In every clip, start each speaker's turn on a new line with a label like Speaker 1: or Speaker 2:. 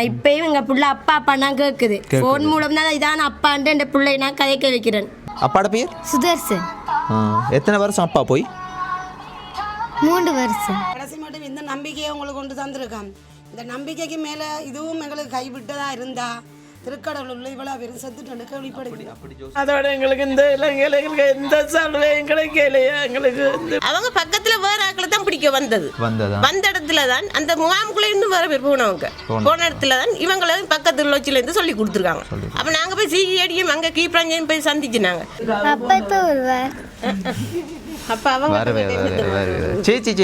Speaker 1: இப்பயும் எங்க புள்ள அப்பா அப்பா கேக்குது. ஃபோன் மூலம் தான் இதான அப்பான்ட்டு என் பிள்ளை நான் கதைக்க வைக்கிறேன்
Speaker 2: அப்பாட பேர்?
Speaker 3: சுதர்சன்.
Speaker 2: ஆ, எத்தனை வருஷம் அப்பா போய்?
Speaker 3: மூன்று வருஷம்.
Speaker 4: கடைசி மட்டும் இந்த நம்பிக்கையை உங்களுக்கு கொண்டு தந்திருக்கான். இந்த நம்பிக்கைக்கு மேலே இதுவும் எங்களுக்கு கைவிட்டதா இருந்தா திருக்கடவுள் இவ்வளோ வெறும் செத்துட்டு கேள்விப்படுகிறோம்
Speaker 5: அதோட எங்களுக்கு இந்த எங்களுக்கு எந்த சலுகையும் கிடைக்கலையா எங்களுக்கு
Speaker 6: அவங்க பக்கத்துல வேற ஆட்களை தான் பிடிக்க வந்தது. வந்த இடத்துல தான் அந்த முகாமுக்குள்ள இருந்து வேற பேர் போனவங்க. போன இடத்துல தான் இவங்கள பக்கத்து லோச்சில இருந்து சொல்லி கொடுத்துருக்காங்க. அப்ப நாங்க போய் சிஐடியும் அங்க கீப்ராஞ்சையும் போய்
Speaker 3: இப்போ வருவார்.
Speaker 6: அப்ப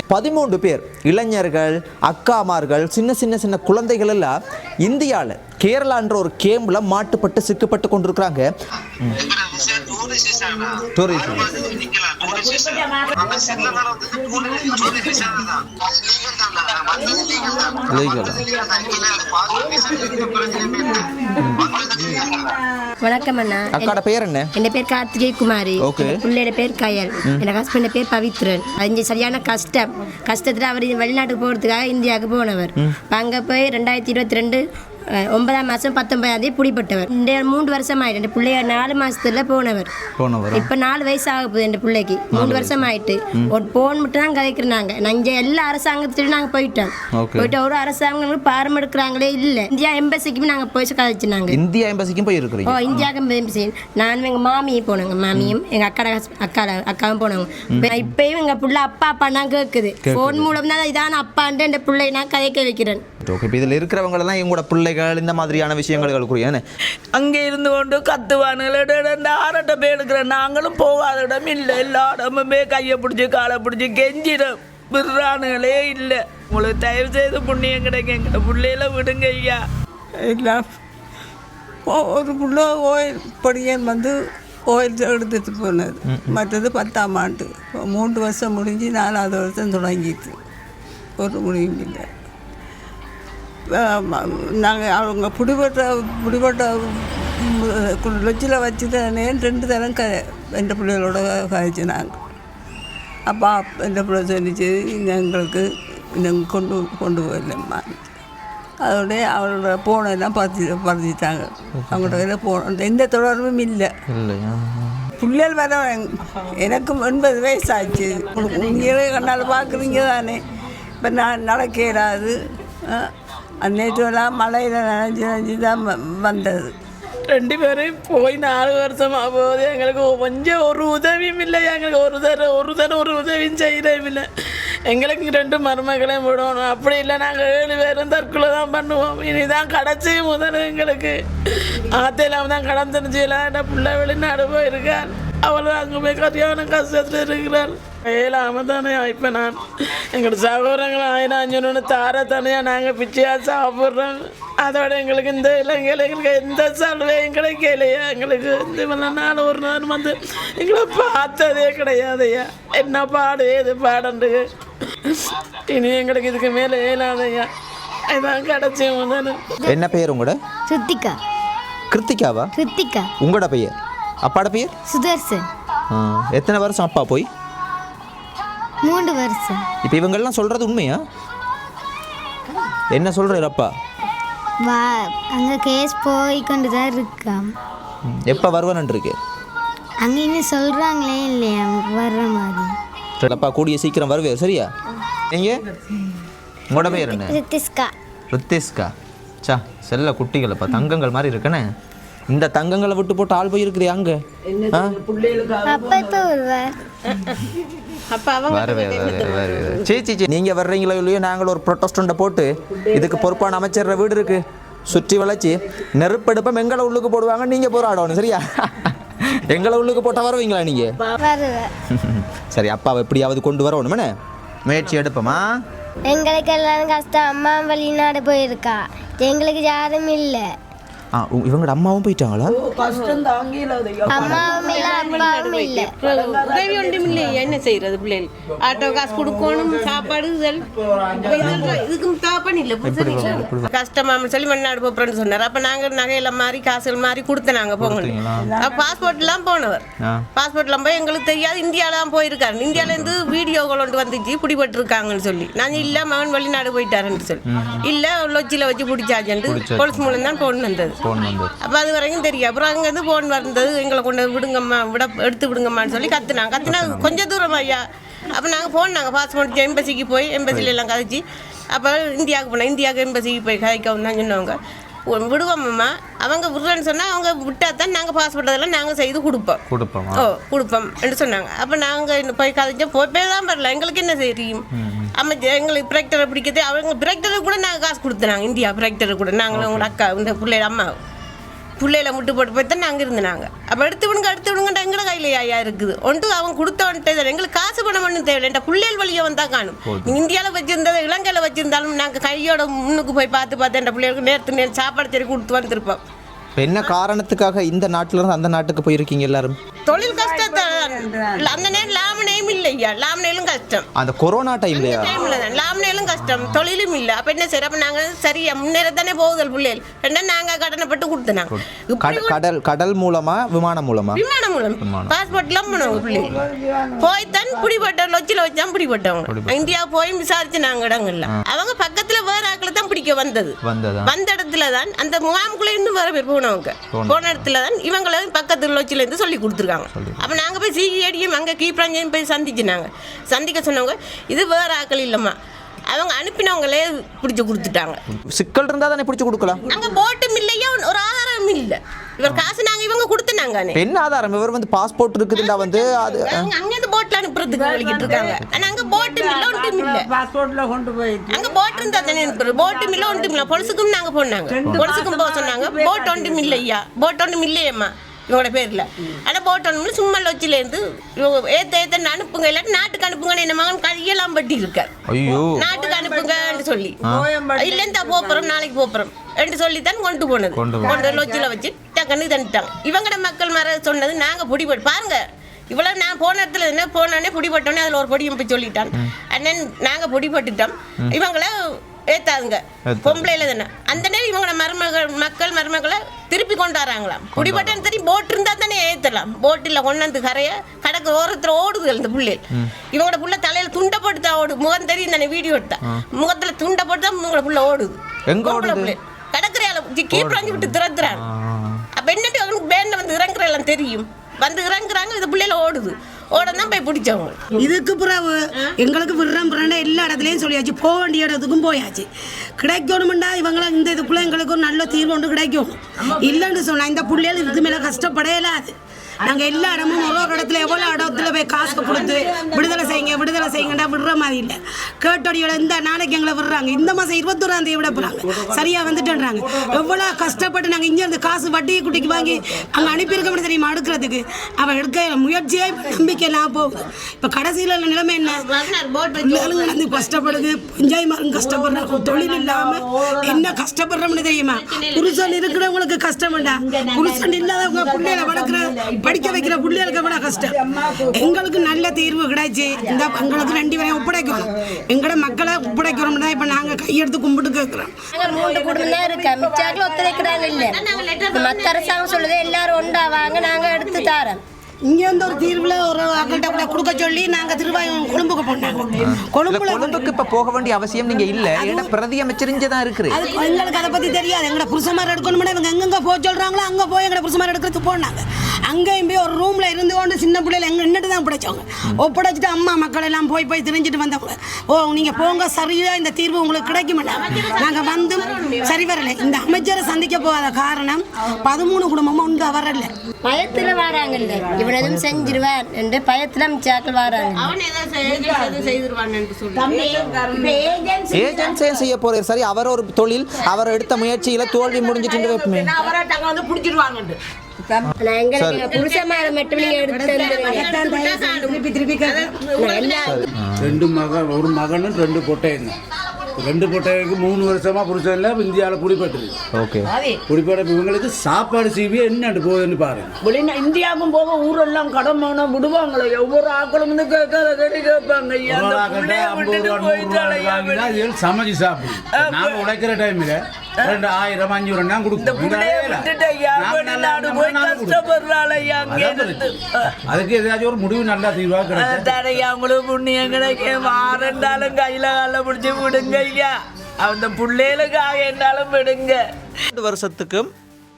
Speaker 2: பதிமூன்று பேர் இளைஞர்கள் அக்காமார்கள் சின்ன சின்ன சின்ன குழந்தைகள் எல்லாம் இந்தியாவில் கேரளான்ற ஒரு கேம்ல மாட்டுப்பட்டு சிக்கப்பட்டு கொண்டிருக்கிறாங்க. டூரிஸ்ட்
Speaker 1: வணக்கம் அண்ணா.
Speaker 2: அக்காட பேர் என்ன?
Speaker 1: என் பேர் கார்த்திகை குமாரி. பிள்ளையோட பேர் கயல். என் ஹஸ்பண்ட் பேர் பவித்ரன். இங்க சரியான கஷ்டம். கஷ்டத்துல அவர் வெளிநாட்டுக்கு போகிறதுக்காக இந்தியாவுக்கு போனவர். அங்க போய் ரெண்டாயிரத்தி இருபத்தி ரெண்டு ஒன்பதாம் மாதம் பத்தொன்பதாம் தேதி பிடிப்பட்டவர் இந்த மூன்று வருஷம் ஆயிட்டு என் பிள்ளைய நாலு மாசத்துல போனவர்.
Speaker 2: போனவர்?
Speaker 1: இப்ப நாலு வயசு ஆக போகுது என் பிள்ளைக்கு. மூணு வருஷம் ஆயிட்டு ஒரு போன் மட்டும் தான் கதைக்கிறாங்க இங்க எல்லா அரசாங்கத்திலும் நாங்க போயிட்டோம். போயிட்டு ஒரு அரசாங்கம் பாரம் எடுக்கிறாங்களே இல்ல. இந்தியா எம்பசிக்கும் நாங்க போய் கதைச்சினாங்க
Speaker 2: இந்தியா எம்பசிக்கும் போய்
Speaker 1: ஓ இந்தியாவுக்கு எம்பசி. நானும் எங்க மாமியும் போனோங்க. மாமியும் எங்க அக்கா அக்கா அக்காவும் போனவங்க இப்ப- இப்பயும் எங்க புள்ள அப்பா அப்பா நான் கேக்குது. போன் மூலம் தான் இதான அப்பான்ட்டு என் பிள்ளை நான் கதைக்க வைக்கிறேன்.
Speaker 2: ஓகே இப்போ இதில் இருக்கிறவங்களெல்லாம் எங்களோட பிள்ளைகள் இந்த மாதிரியான விஷயங்கள் கூடிய
Speaker 5: அங்கே இருந்து கொண்டு கத்துவானுங்கள இந்த ஆரட்ட போய் எடுக்கிற நாங்களும் போகாத இடம் இல்லை. எல்லா இடமுமே கையை பிடிச்சி காலை பிடிச்சி கெஞ்சிடும் விடுறானுங்களே இல்லை. உங்களுக்கு தயவு செய்து புண்ணியம் கிடைக்கும். எங்கிட்ட பிள்ளையில விடுங்க ஐயா.
Speaker 7: எல்லாம் ஒரு புள்ள ஓயில் படியன் வந்து ஓயில் எடுத்துட்டு போனது மற்றது பத்தாம் ஆண்டு. மூன்று வருஷம் முடிஞ்சு நாலாவது வருஷம் தொடங்கிட்டு. ஒரு முடிவும் இல்லை. நாங்கள் அவங்க பிடிபட்ட பிடிபட்ட லொச்சில் வச்சு தானே ரெண்டு தரம் க எந்த பிள்ளைகளோட கழிச்சினாங்க அப்போ எந்த பிள்ளை சொல்லிச்சு எங்களுக்கு நாங்கள் கொண்டு கொண்டு போயிடலம்மா. அதோட அவரோட போனெல்லாம் பறிச்சு பறிச்சிட்டாங்க அவங்களோட கையில் போன எந்த தொடர்பும் இல்லை. பிள்ளைகள் வர எனக்கு எண்பது வயசாச்சு. நீங்களே கண்ணால் பார்க்குறீங்க தானே இப்போ நான் நடக்க இயலாது நேற்றுலாம் மழையில் நனைஞ்சு நனைஞ்சு தான் வந்தது.
Speaker 5: ரெண்டு பேரும் போய் நாலு வருஷமா போகுது. எங்களுக்கு கொஞ்சம் ஒரு உதவியும் இல்லை. எங்களுக்கு ஒரு தர ஒரு தர ஒரு உதவியும் செய்யறதும் இல்லை. எங்களுக்கு ரெண்டு மருமகளையும் விடணும். அப்படி இல்லை நாங்கள் ஏழு பேரும் தற்கொலை தான் பண்ணுவோம். இனிதான் கடைசி முதல் எங்களுக்கு. ஆத்தையிலாம தான் கடந்துருச்சுல இல்லை பிள்ளை வெளிநாடு போயிருக்கான். அவள் அங்கே போய் கல்யாண கஷ்டத்தில் இருக்கிறாள். ஏழாம தானே இப்போ நான். எங்களோட சகோதரங்களை ஆயிரம் அஞ்சூறு தார தனியாக நாங்கள் பிச்சையாக சாப்பிட்றோம். அதோட எங்களுக்கு இந்த இலங்கையில் எங்களுக்கு எந்த சலுகையும் கிடைக்கலையா. எங்களுக்கு இந்த நாள் ஒரு நாள் வந்து எங்களை பார்த்ததே கிடையாதையா என்ன பாடு ஏது பாடண்டு. இனி எங்களுக்கு இதுக்கு மேலே ஏலாதையா இதான் கிடச்சி
Speaker 2: என்ன பெயர் உங்களோட?
Speaker 3: சுத்திகா
Speaker 2: கிருத்திகாவா?
Speaker 3: கிருத்திகா
Speaker 2: உங்களோட பெயர்? அப்பாட பெயர்?
Speaker 3: சுதர்சன்.
Speaker 2: எத்தனை வருஷம் அப்பா போய்?
Speaker 3: மூன்று வருஷம்.
Speaker 2: இப்போ இவங்கெல்லாம் சொல்கிறது உண்மையா? என்ன சொல்கிறார் அப்பா?
Speaker 3: வா அங்கே கேஸ் போய் கொண்டு தான் இருக்காம்
Speaker 2: எப்போ வருவான்னு இருக்கு?
Speaker 3: அங்கே இன்னும் சொல்கிறாங்களே இல்லையா வர்ற மாதிரி.
Speaker 2: அப்பா கூடிய சீக்கிரம் வருவேன் சரியா? நீங்கள் உங்களோட பேர் என்ன?
Speaker 3: ரித்திஸ்கா
Speaker 2: ரித்திஸ்கா சா செல்ல குட்டிகளப்பா தங்கங்கள் மாதிரி இருக்கனே. இந்த தங்கங்களை விட்டு போட்டு ஆள் போய் இருக்கிறே அங்க நீங்க வர்றீங்களோ இல்லையோ நாங்கள் ஒரு ப்ரொட்டஸ்டண்ட்டை போட்டு இதுக்கு பொறுப்பான அமைச்சர் வீடு இருக்கு. சுற்றி வளைச்சி நெருப்பெடுப்பம் எங்களை உள்ளுக்கு போடுவாங்க நீங்க போராடணும் சரியா? எங்களை உள்ளுக்கு போட்டால் வருவீங்களா நீங்க? சரி அப்பாவை எப்படியாவது கொண்டு வரணும் என்ன? முயற்சி எடுப்போமா?
Speaker 3: எங்களுக்கு எல்லாம் கஷ்டம். அம்மா வெளிநாடு போயிருக்கா. எங்களுக்கு யாரும் இல்லை.
Speaker 2: ஆ இவங்களோட அம்மாவும் போயிட்டாங்களா?
Speaker 5: கஷ்டம்
Speaker 6: உதவி ஒன்றும் இல்லை என்ன செய்யறது பிள்ளைகள்? ஆட்டோ காசு கொடுக்கணும் சாப்பாடு இதுக்கும் தாப்பன் இல்லை புரியுதா? கஷ்டமாம சொல்லி வெளிநாடு போறேன்னு சொன்னார். அப்ப நாங்க நகையில மாதிரி காசுகள் மாதிரி கொடுத்த நாங்க போங்க பாஸ்போர்ட் எல்லாம் போனவர். பாஸ்போர்ட் எல்லாம் போய் எங்களுக்கு தெரியாது இந்தியாலாம் போயிருக்காரு. இந்தியால இருந்து வீடியோகள் ஒன்று வந்துச்சு பிடிபட்டு இருக்காங்கன்னு சொல்லி. நான் இல்ல மகன் வெளிநாடு போயிட்டாருன்னு சொல்லி. இல்ல லொச்சில வச்சு பிடிச்சாச்சுன்ட்டு போலீஸ் மூலம் தான் போன் வந்தது.
Speaker 2: ஃபோன் வந்து.
Speaker 6: அப்போ அது வரைக்கும் தெரியும். அப்புறம் அங்கேருந்து ஃபோன் வந்தது எங்களை கொண்டு விடுங்கம்மா விட எடுத்து விடுங்கம்மான்னு சொல்லி கத்துனாங்க. கத்துனா கொஞ்சம் தூரம் ஐயா. அப்போ நாங்கள் ஃபோன் நாங்கள் பாஸ்போர்ட் எம்பசிக்கு போய் எம்பசியில எல்லாம் கதைச்சி அப்போ இந்தியாவுக்கு போனோம் இந்தியாவுக்கு எம்பசிக்கு போய் கதைக்கவும் தான் சொன்னவங்க. விடுவோம்மா அவங்க விடுறேன்னு சொன்னால் அவங்க விட்டா தான் நாங்கள் பாஸ்போர்ட் அதெல்லாம் நாங்கள் செய்து கொடுப்போம்.
Speaker 2: கொடுப்போமா
Speaker 6: ஓ கொடுப்போம் என்று சொன்னாங்க. அப்போ நாங்கள் போய் கதைச்சா போய் போய் தான் வரல எங்களுக்கு என்ன தெரியும்? அமைச்சர் எங்களுக்கு பிரக்டரை பிடிக்கிறது அவங்க பிரக்டருக்கு கூட நாங்கள் காசு கொடுத்தனாங்க இந்தியா பிரக்டருக்கு கூட. நாங்களும் உங்களோட அக்கா இந்த பிள்ளைகள் அம்மா பிள்ளையில முட்டு போட்டு போய் தான் நாங்கள் இருந்தாங்க அப்போ எடுத்து விடுங்க எடுத்து விடுங்கன்ற எங்களை கையில் ஐயா இருக்குது. ஒன்று அவன் கொடுத்தவன்ட்டு எங்களுக்கு காசு பணம் ஒன்றும் தேவையில்லை பிள்ளைகள் வழியை வந்தா காணும். இந்தியாவில் வச்சிருந்தது இலங்கையில் வச்சிருந்தாலும் நாங்கள் கையோட முன்னுக்கு போய் பார்த்து பார்த்து என் பிள்ளைகளுக்கு நேரத்து நேரம் சாப்பாடு சரி கொடுத்து வந்திருப்போம்.
Speaker 2: இப்போ என்ன காரணத்துக்காக இந்த நாட்டுல இருந்து அந்த நாட்டுக்கு போயிருக்கீங்க எல்லாரும்?
Speaker 6: தொழில் கஷ்டத்தை அந்த நேரம் லாமனையும் இல்லையா? லாமனையிலும் கஷ்டம்.
Speaker 2: அந்த கொரோனா டைம்லயா
Speaker 6: டைம்ல தான் லாமனையிலும் கஷ்டம். தொழிலும் இல்லை. அப்போ என்ன சரி அப்போ நாங்கள் சரியா முன்னேற தானே போகுதல் பிள்ளைகள். ரெண்டா நாங்கள் கடனைப்பட்டு கொடுத்தனாங்க
Speaker 2: கட- கடல் கடல் மூலமா விமானம் மூலமா?
Speaker 6: விமானம் மூலம். பாஸ்போர்ட்லாம் போனவங்க பிள்ளைகள். போய் தான் பிடிபட்ட லொச்சியில் வச்சு தான் பிடிபட்டவங்க இந்தியா போய் விசாரிச்சு நாங்கள் இடங்கள்ல. அவங்க பக்கத்தில் வேற ஆக்களை தான் பிடிக்க வந்தது.
Speaker 2: வந்ததா?
Speaker 6: வந்த இடத்துல தான் அந்த முகாமுக்குள்ள இருந்து வேற பேர் போனவங்க. போன இடத்துல தான் இவங்கள பக்கத்து லொச்சில இருந்து சொல்லி கொடுத்துருக்காங்க. அப்ப நாங்க போய் சிஐடியும் அங்க கீப்ராஞ்சையும் போய் சந்திச்சு நாங்க சந்திக்க சொன்னவங்க இது வேற ஆக்கள் இல்லம்மா. அவங்க அனுப்பினவங்களே பிடிச்சு கொடுத்துட்டாங்க.
Speaker 2: சிக்கல் இருந்தா தானே பிடிச்சு கொடுக்கலாம்.
Speaker 6: அங்க போட்டும் இல்லையா ஒரு ஆதாரம் இல்ல. இவர் காசு நாங்க இவங்க கொடுத்துனாங்க
Speaker 2: என்ன ஆதாரம்? இவர் வந்து பாஸ்போர்ட் இருக்குதுண்டா வந்து அது
Speaker 6: அங்க அங்கிருந்து போட்ல அனுப்புறதுக்கு வலிக்கிட்டு இருக்காங்க. ஆனா அங்க போட்டும் இல்ல ஒன்றும் இல்ல.
Speaker 7: பாஸ்போர்ட்டில் கொண்டு போய்
Speaker 6: அங்க போட் இருந்தா தானே அனுப்புறது? போட்டும் இல்ல ஒன்றும் இல்ல. பொலிசுக்கும் நாங்க போனாங்க பொலிசுக்கும் போக சொன்னாங்க. போட் ஒன்றும் இல்லையா? போட் ஒன்றும் இல்லையம்மா. இவங்களோட பேர்ல. ஆனா போட் ஒன்றும் சும்மா லொச்சில இருந்து இவங்க ஏத்த ஏத்த அனுப்புங்க இல்லாட்டி நாட்டுக்கு அனுப்புங்கன்னு என்ன மகன் கையெல்லாம் பட்டி இருக்கார்.
Speaker 2: ஐயோ.
Speaker 6: நாட்டுக்கு அனுப்புங்கன்னு சொல்லி. இல்ல இந்த போப்புறோம் நாளைக்கு போப்புறோம். என்று சொல்லி தான் கொண்டு போனது. கொண்டு லொச்சில வச்சு டக்குன்னு தந்துட்டாங்க இவங்கட மக்கள் மர சொன்னது நாங்க பிடிபட்டு பாருங்க. இவ்வளவு நான் போன இடத்துல என்ன போனோடனே பிடிபட்டோன்னே அதில் ஒரு பொடியும் போய் சொல்லிட்டான். அண்ணன் நாங்க பிடிபட்டுட்டோம். இவங்கள ஏத்தாதுங்க. பொம்பளையில தானே. அந்த நேரம் இவங்கள மருமகள் மக்கள் மருமகளை திருப்பி கொண்டு வராங்களாம். குடிபட்டன் தெரியும் போட் இருந்தா தானே ஏத்தலாம். போட்டில் கொண்டாந்து கரைய கடக்கு ஓரத்துல ஓடுது இந்த புள்ளைகள். இவங்களோட புள்ள தலையில துண்டை போட்டு தான் ஓடு முகம் தெரியும் தானே வீடியோ எடுத்தா. முகத்துல துண்டை போட்டு தான் இவங்களோட புள்ள ஓடுது.
Speaker 2: எங்க ஓடுது?
Speaker 6: கடற்கரையால கீழ்றாஞ்சி விட்டு திறந்துறாங்க அப்ப என்னட்டு அவனுக்கு பேண்ட வந்து இறங்குற எல்லாம் தெரியும்? வந்து இறங்குறாங்க இது பிள்ளைல ஓடுது. ஓட தான் போய் பிடிச்சவங்க
Speaker 4: இதுக்கு பிறகு எங்களுக்கு விடுறோம் பிறண்ட எல்லா இடத்துலையும் சொல்லியாச்சு. போக வேண்டிய இடத்துக்கும் போயாச்சு. கிடைக்கணுமெண்டா இவங்கள இந்த இதுக்குள்ள எங்களுக்கு ஒரு நல்ல தீர்வு ஒன்று கிடைக்கும். இல்லைன்னு சொன்னா இந்த பிள்ளைகள் இதுக்கு மேலே கஷ்டப்படையலாது நாங்கள் எல்லா இடமும் ஒரு ஒரு இடத்துல எவ்வளோ இடத்துல போய் காசு கொடுத்து விடுதலை செய்யுங்க விடுதலை செய்யுங்கடா விடுற மாதிரி இல்லை. கேட்டோடியோட இந்த நாளைக்கு எங்களை விடுறாங்க. இந்த மாதம் இருபத்தோராம் தேதி விட போகிறாங்க சரியாக வந்துட்டுன்றாங்க. எவ்வளோ கஷ்டப்பட்டு நாங்கள் இங்கே இருந்து காசு வட்டி குட்டிக்கு வாங்கி அங்கே அனுப்பியிருக்க தெரியுமா அடுக்கிறதுக்கு? அவன் எடுக்க முயற்சியே நம்பிக்கை போகுது. இப்போ கடைசியில் நிலைமை என்ன? வந்து கஷ்டப்படுது. பஞ்சாயமாரும் கஷ்டப்படுறாங்க தொழில் இல்லாம என்ன கஷ்டப்படுறோம்னு தெரியுமா? புருஷன் இருக்கிறவங்களுக்கு கஷ்டம் வேண்டாம். புருஷன் இல்லாதவங்க பிள்ளைகளை வளர்க்குற படிக்க வைக்கிற பிள்ளைகளுக்கு கூட கஷ்டம்? எங்களுக்கு நல்ல தீர்வு கிடைச்சி. இந்த எங்களுக்கு ரெண்டு பேரையும் ஒப்படைக்கணும். எங்களோட மக்களை ஒப்படைக்கணும் தான் இப்போ நாங்கள் கையெடுத்து கும்பிட்டு கேட்குறோம்
Speaker 1: மூன்று குடும்பம் தான் இருக்கா மிச்சாக்கள் ஒத்துழைக்கிறாங்க இல்லை. மற்ற அரசாங்கம் சொல்லுது எல்லாரும் ஒன்றா நாங்கள் எடுத்து தாரோம்.
Speaker 4: இங்கே வந்து ஒரு தீர்வில் ஒரு அக்கள்கிட்ட கூட கொடுக்க சொல்லி நாங்கள் திருவாயூர் கொழும்புக்கு போனாங்க. கொழும்புல
Speaker 2: கொழும்புக்கு இப்ப போக வேண்டிய அவசியம் நீங்க இல்ல. ஏன்னா பிரதி அமைச்சர் இங்க தான் இருக்குது.
Speaker 4: அது எங்களுக்கு அதை பத்தி தெரியாது. எங்கட புருஷமார் எடுக்கணும்னா இவங்க எங்கெங்க போக சொல்றாங்களோ அங்க போய் எங்கட புருஷமார் எடுக்கிறதுக்கு போனாங்க. அங்கேயும் போய் ஒரு ரூம்ல இருந்து கொண்டு சின்ன பிள்ளைல எங்க நின்றுட்டு தான் பிடிச்சவங்க ஒப்படைச்சிட்டு அம்மா மக்கள் எல்லாம் போய் போய் தெரிஞ்சுட்டு வந்தவங்க. ஓ நீங்க போங்க சரியா இந்த தீர்வு உங்களுக்கு கிடைக்க மாட்டாங்க நாங்க வந்து சரி வரல. இந்த அமைச்சரை சந்திக்க போகாத காரணம் பதிமூணு குடும்பமும் ஒன்று வரல.
Speaker 1: பயத்தில் வராங்கல்ல இவன் எதுவும் செஞ்சிருவான் என்று பயத்தில் மிச்சாக்கள் வராங்க.
Speaker 2: ஏஜென்சியும் செய்ய போறாரு. சரி அவர் ஒரு தொழில் அவர் எடுத்த முயற்சியில தோல்வி முடிஞ்சிட்டு வைப்போமே.
Speaker 5: வந்து
Speaker 4: திருப்பி கேட்க
Speaker 1: நான் எல்லா
Speaker 8: ரெண்டு மகன் ஒரு மகனும் ரெண்டு பொட்டையுங்க ரெண்டு பொட்டைக்கு மூணு வருஷமா புருஷன்ல இந்தியாவில் குடிப்பட்டு
Speaker 2: ஓகே.
Speaker 8: குடிப்பட இவங்களுக்கு சாப்பாடு சீவி என்னட்டு போகுதுன்னு பாருங்க.
Speaker 5: வெளிநா இந்தியாவுக்கும் போக ஊரெல்லாம் கடன் வாங்கினா விடுவாங்களே ஒவ்வொரு ஆக்களும் வந்து கேட்கற கேட்டு கேட்பாங்க. ஐயா அந்த புள்ளைய விட்டுட்டு போயிட்டாலே
Speaker 8: சமைச்சு சாப்பிடும் நாங்க உழைக்கிற டைம்ல ரெண்டு ஆயிரம் அஞ்சு ரூபா
Speaker 5: இந்த
Speaker 8: கொடுப்போம்
Speaker 5: புள்ளைய விட்டுட்டு ஐயா வெளிநாடு போய் கஷ்டப்படுறாள் ஐயா அங்கே இருந்து.
Speaker 8: அதுக்கு ஏதாச்சும் ஒரு முடிவு நல்லா தீர்வா கிடைக்கும்.
Speaker 5: தரையா உங்களுக்கு புண்ணியம் கிடைக்க மாறண்டாலும் கையில கால பிடிச்சி விடுங்க ஐயா. அந்த பிள்ளைகளுக்காக என்னாலும் விடுங்க.
Speaker 2: ரெண்டு வருஷத்துக்கும்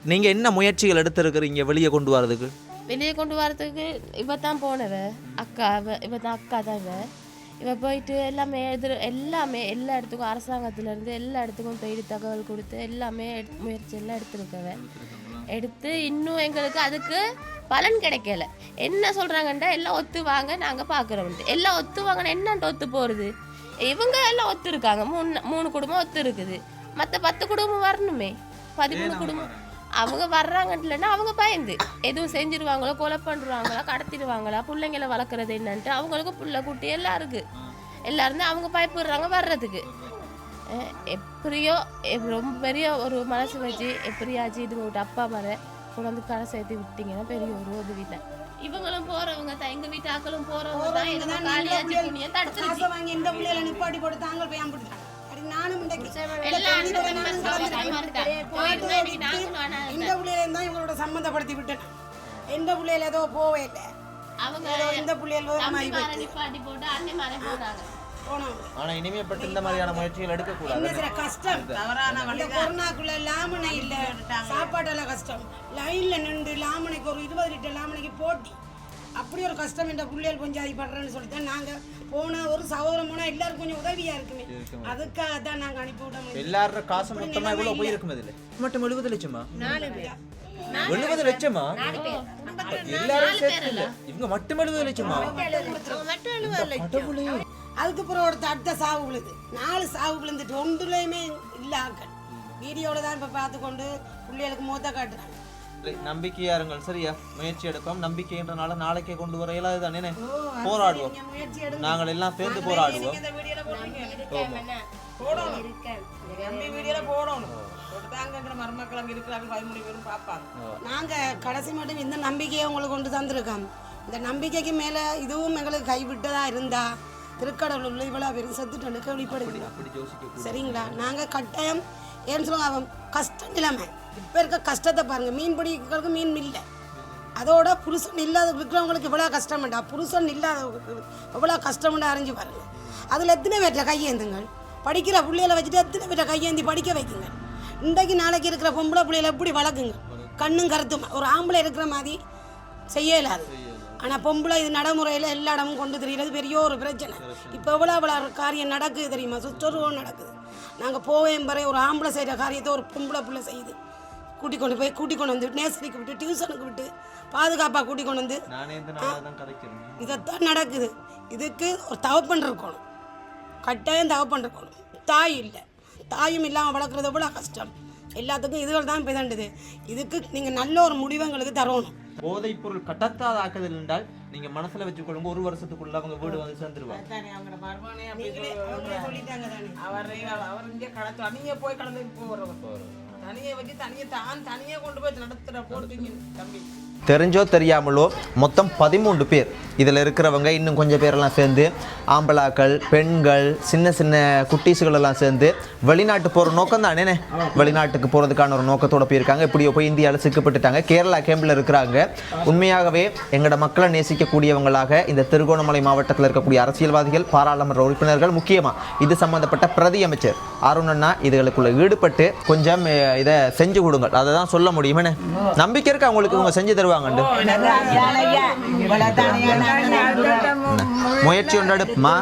Speaker 2: நீங்கள் என்ன முயற்சிகள் எடுத்திருக்கிறீங்க வெளியே கொண்டு வரதுக்கு?
Speaker 9: வெளியே கொண்டு வரதுக்கு இவ தான் போனவ அக்கா இவ இவ தான் அக்கா தான் இவ இவ போயிட்டு எல்லாமே எதிர் எல்லாமே எல்லா இடத்துக்கும் அரசாங்கத்திலேருந்து எல்லா இடத்துக்கும் போயிட்டு தகவல் கொடுத்து எல்லாமே எடுத்து- முயற்சி எல்லாம் எடுத்துருக்கவ. எடுத்து இன்னும் எங்களுக்கு அதுக்கு பலன் கிடைக்கல. என்ன சொல்கிறாங்கண்டா எல்லாம் ஒத்து வாங்க நாங்கள் பார்க்குறோம்ட்டு எல்லாம் ஒத்து வாங்கினா என்னன்ட்டு ஒத்து போகிறது இவங்க எல்லாம் ஒத்து இருக்காங்க. மூணு மூணு குடும்பம் ஒத்து இருக்குது. மற்ற பத்து குடும்பம் வரணுமே. பதிமூணு குடும்பம் அவங்க வர்றாங்கன்ட்டுலன்னா அவங்க பயந்து. எதுவும் செஞ்சிருவாங்களோ கொலை பண்ணுவாங்களா கடத்திடுவாங்களா பிள்ளைங்களை வளர்க்குறது என்னன்ட்டு அவங்களுக்கு புள்ள குட்டி எல்லாம் இருக்கு. எல்லாருமே அவங்க பயப்படுறாங்க வர்றதுக்கு. எப்படியோ எப்~ ரொம்ப பெரிய ஒரு மனசு வச்சு எப்படியாச்சும் இது விட்டு அப்பா மர கொண்டு வந்து கடை சேர்த்து விட்டீங்கன்னா பெரிய ஒரு உதவி தான் இவங்களும் போறவங்க தான். எங்க வீட்டு ஆக்களும் போறவங்க தான்.
Speaker 4: வாங்கி எந்த பிள்ளைகளை நிப்பாட்டி போட்டு தாங்கள் போய் அம்பிட்டு அப்படி நானும் இந்த நானும்
Speaker 9: தான்
Speaker 4: இவங்களோட சம்மந்தப்படுத்தி விட்டேன் எந்த பிள்ளையில ஏதோ போவே இல்லை
Speaker 9: அவங்க
Speaker 4: இந்த போனோம்
Speaker 2: இனிமேப்பட்டு இந்த மாதிரியான முயற்சிகள்
Speaker 4: கஷ்டம். இந்த கொரோனாக்குள்ள லாமனை இல்ல. சாப்பாட்டெல்லாம் கஷ்டம். லைன்ல நின்று லாமனைக்கு ஒரு இருபது லிட்டர் லாமனைக்கு போட்டி. அப்படி ஒரு கஷ்டம் என்ற பிள்ளைகள் கொஞ்சம் அதிப்படுறேன்னு சொல்லிட்டு நாங்க போன ஒரு சகோதரம் போனா எல்லாருக்கும் கொஞ்சம் உதவியா இருக்குமே. அதுக்காக தான் நாங்க அனுப்பி விட முடியும்
Speaker 2: எல்லாரோட காசு மொத்தமா எவ்வளவு போயிருக்கும் இதுல? மட்டும் எழுபது லட்சமா? எழுபது லட்சமா? எல்லாரும் சேர்த்து இல்ல. இவங்க மட்டும் எழுபது லட்சமா.
Speaker 4: அதுக்கு அப்புறம் ஒரு அடுத்த சாவு விழுது. நாலு சாவு விழுந்துட்டு ஒன்றுலையுமே இல்ல ஆக்கள் வீடியோல தான் இப்ப பார்த்து கொண்டு பிள்ளைகளுக்கு மூத்த காட்டுறாங்க.
Speaker 2: நம்பிக்கையா இருங்கள். சரியா முயற்சி எடுப்போம் நம்பிக்கைன்றனால நாளைக்கே கொண்டு வர இயலாது தானே போராடுவோம். நாங்கள் எல்லாம் சேர்ந்து போராடுவோம்.
Speaker 4: நாங்க கடைசி மட்டும் இந்த நம்பிக்கையை உங்களுக்கு கொண்டு தந்திருக்கோம். இந்த நம்பிக்கைக்கு மேல இதுவும் எங்களுக்கு கைவிட்டதா இருந்தா திருக்கடவுள் உள்ள இவ்வளவு பேரும் செத்துட்டு கேள்விப்படுது சரிங்களா? நாங்க கட்டாயம் ஏன்னு சொல்லுவாங்க அவன் கஷ்ட நிலைமை. இப்ப இருக்க கஷ்டத்தை பாருங்க. மீன் பிடிக்கிறதுக்கு மீன் இல்லை அதோட புருஷன் இல்லாத விற்கிறவங்களுக்கு இவ்வளோ கஷ்டம்டா. புருஷன் இல்லாதவங்களுக்கு எவ்வளோ கஷ்டம்னு அறிஞ்சு பாருங்க. அதில் எத்தனை பேர்ல கையேந்துங்கள் படிக்கிற பிள்ளைகளை வச்சுட்டு எத்தனை பேர்ல கையேந்தி படிக்க வைக்குங்க இன்றைக்கு நாளைக்கு இருக்கிற பொம்பளை பிள்ளைகளை எப்படி வளர்க்குங்க? கண்ணும் கருத்தும். ஒரு ஆம்பளை இருக்கிற மாதிரி செய்ய இயலாது. ஆனால் பொம்பளை இது நடைமுறையில் எல்லா இடமும் கொண்டு தெரியறது பெரிய ஒரு பிரச்சனை. இப்போ எவ்வளோ எவ்வளோ காரியம் நடக்குது தெரியுமா? சுற்றுருவம் நடக்குது. நாங்கள் போவேன் வரை ஒரு ஆம்பளை செய்கிற காரியத்தை ஒரு பொம்பளை பிள்ளை செய்யுது கூட்டி கொண்டு போய் கூட்டி கொண்டு வந்து நேசரிக்கு விட்டு டியூஷனுக்கு விட்டு பாதுகாப்பாக கூட்டி கொண்டு வந்து இதைத்தான் நடக்குது. இதுக்கு ஒரு தவப்பன் இருக்கணும். கட்டாயம் தவப்பன் இருக்கணும். தாய் இல்லை. தாயும் இல்லாமல் வளர்க்குறது எவ்வளோ கஷ்டம். எல்லாத்துக்கும் இதுகள் தான் பிதண்டுது. இதுக்கு நீங்கள் நல்ல ஒரு முடிவு எங்களுக்கு தரணும்.
Speaker 2: போதைப் பொருள் கட்டத்தாத ஆக்குதல் என்றால் நீங்க மனசுல வச்சுக்கொள்ளுங்க ஒரு வருஷத்துக்குள்ள அவங்க வீடு வந்து சேர்ந்துருவாங்க.
Speaker 5: தானே அவங்க மருமகனே அப்படி
Speaker 4: நீங்களே அவங்களே சொல்லிட்டாங்க தானே.
Speaker 5: அவர் அவர் இங்கே கடை தனியே போய் கடந்து போகிறவர் தனியே வச்சு தனியே தான் தனியே கொண்டு போய் நடத்துகிற போட்டுங்க தம்பி.
Speaker 2: தெரிஞ்சோ தெரியாமலோ மொத்தம் பதிமூன்று பேர். இதில் இருக்கிறவங்க இன்னும் கொஞ்சம் பேரெல்லாம் சேர்ந்து ஆம்பளாக்கள் பெண்கள் சின்ன சின்ன குட்டீஸுகள் எல்லாம் சேர்ந்து வெளிநாட்டு போகிற நோக்கம் தானே வெளிநாட்டுக்கு போகிறதுக்கான ஒரு நோக்கத்தோட போயிருக்காங்க. இப்படியோ போய் இந்தியாவில் சிக்கப்பட்டுட்டாங்க. கேரளா கேம்பில் இருக்கிறாங்க. உண்மையாகவே எங்களோட மக்களை நேசிக்கக்கூடியவங்களாக இந்த திருகோணமலை மாவட்டத்தில் இருக்கக்கூடிய அரசியல்வாதிகள் பாராளுமன்ற உறுப்பினர்கள் முக்கியமாக இது சம்பந்தப்பட்ட பிரதி அமைச்சர் அருணண்ணா இதுகளுக்குள்ள ஈடுபட்டு கொஞ்சம் இதை செஞ்சு கொடுங்க அதை தான் சொல்ல முடியும். நம்பிக்கை இருக்கு அவங்களுக்கு இவங்க செஞ்சு தருவாங்கண்டு முயற்சி ஒன்றெடுப்புமா